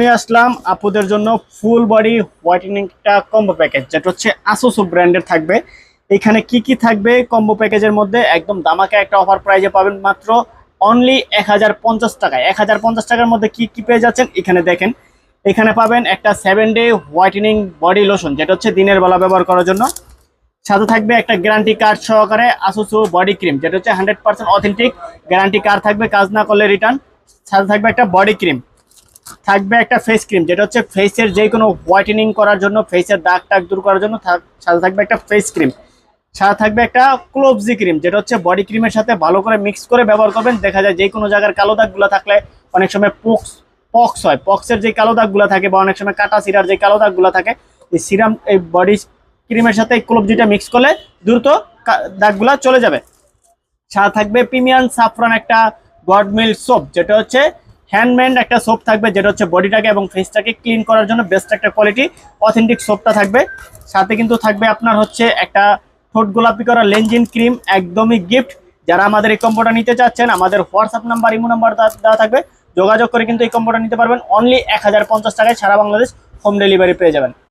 নিয়ে আসলাম। আপুদের জন্য ফুল বডি হোয়াইটেনিংটা কম্বো প্যাকেজ যেটা হচ্ছে আসোসো ব্র্যান্ডের থাকবে। এখানে কি কি থাকবে কম্বো প্যাকেজের মধ্যে? একদম দামাকে একটা অফার প্রাইজে পাবেন মাত্র অনলি এক হাজার পঞ্চাশ টাকায়। এক হাজার পঞ্চাশ টাকার মধ্যে কি কি পেয়ে যাচ্ছেন? এখানে দেখেন। এখানে পাবেন একটা seven day whitening body lotion যেটা হচ্ছে দিনের বেলা ব্যবহার করার জন্য। সাথে থাকবে একটা গ্যারান্টি কার্ড সহকারে আসুসু বডি ক্রিম যেটা হচ্ছে hundred percent authentic guarantee card থাকবে। কাজ না করলে রিটার্ন সাথে থাকবে একটা বডি ক্রিম থাকবে একটা ফেস ক্রিম যেটা হচ্ছে ফেসের যে কোনো হোয়াইটেনিং করার জন্য ফেসের দাগ টাগ দূর করার জন্য সাথে থাকবে একটা ফেস ক্রিম সাথে থাকবে একটা ক্লোভজি ক্রিম যেটা হচ্ছে বডি ক্রিমের সাথে ভালো করে মিক্স করে ব্যবহার করবেন। দেখা যায় যে কোনো জায়গার কালো দাগগুলো থাকলে অনেক সময় পোক্স পক্স হয়। পক্সের যে কালো দাগগুলো থাকে বা অনেক সময় কাটা সিরার যে কালো দাগগুলো থাকে, এই সিরাম এই বডি ক্রিমের সাথে এই ক্লোভজিটা মিক্স করলে দ্রুত দাগগুলা চলে যাবে। সাথে থাকবে প্রিমিয়াম সাফরান একটা গডমিল সোপ যেটা হচ্ছে হ্যান্ডমেড একটা সোপ থাকবে, যেটা হচ্ছে বডিটাকে এবং ফেসটাকে ক্লিন করার জন্য বেস্ট একটা কোয়ালিটি অথেন্টিক সোপটা থাকবে। সাথে কিন্তু থাকবে আপনার হচ্ছে একটা ঠোঁট গোলাপি করা লেনজিন ক্রিম একদমই গিফট যারা আমাদের এই কম্বোটা নিতে চাচ্ছেন, আমাদের হোয়াটসঅ্যাপ নাম্বার ইমো নাম্বার দেওয়া থাকবে। যোগাযোগ করে কিন্তু এই কম্বোটা নিতে পারবেন। অনলি এক হাজার পঞ্চাশ টাকায় সারা বাংলাদেশ হোম ডেলিভারি পেয়ে যাবেন।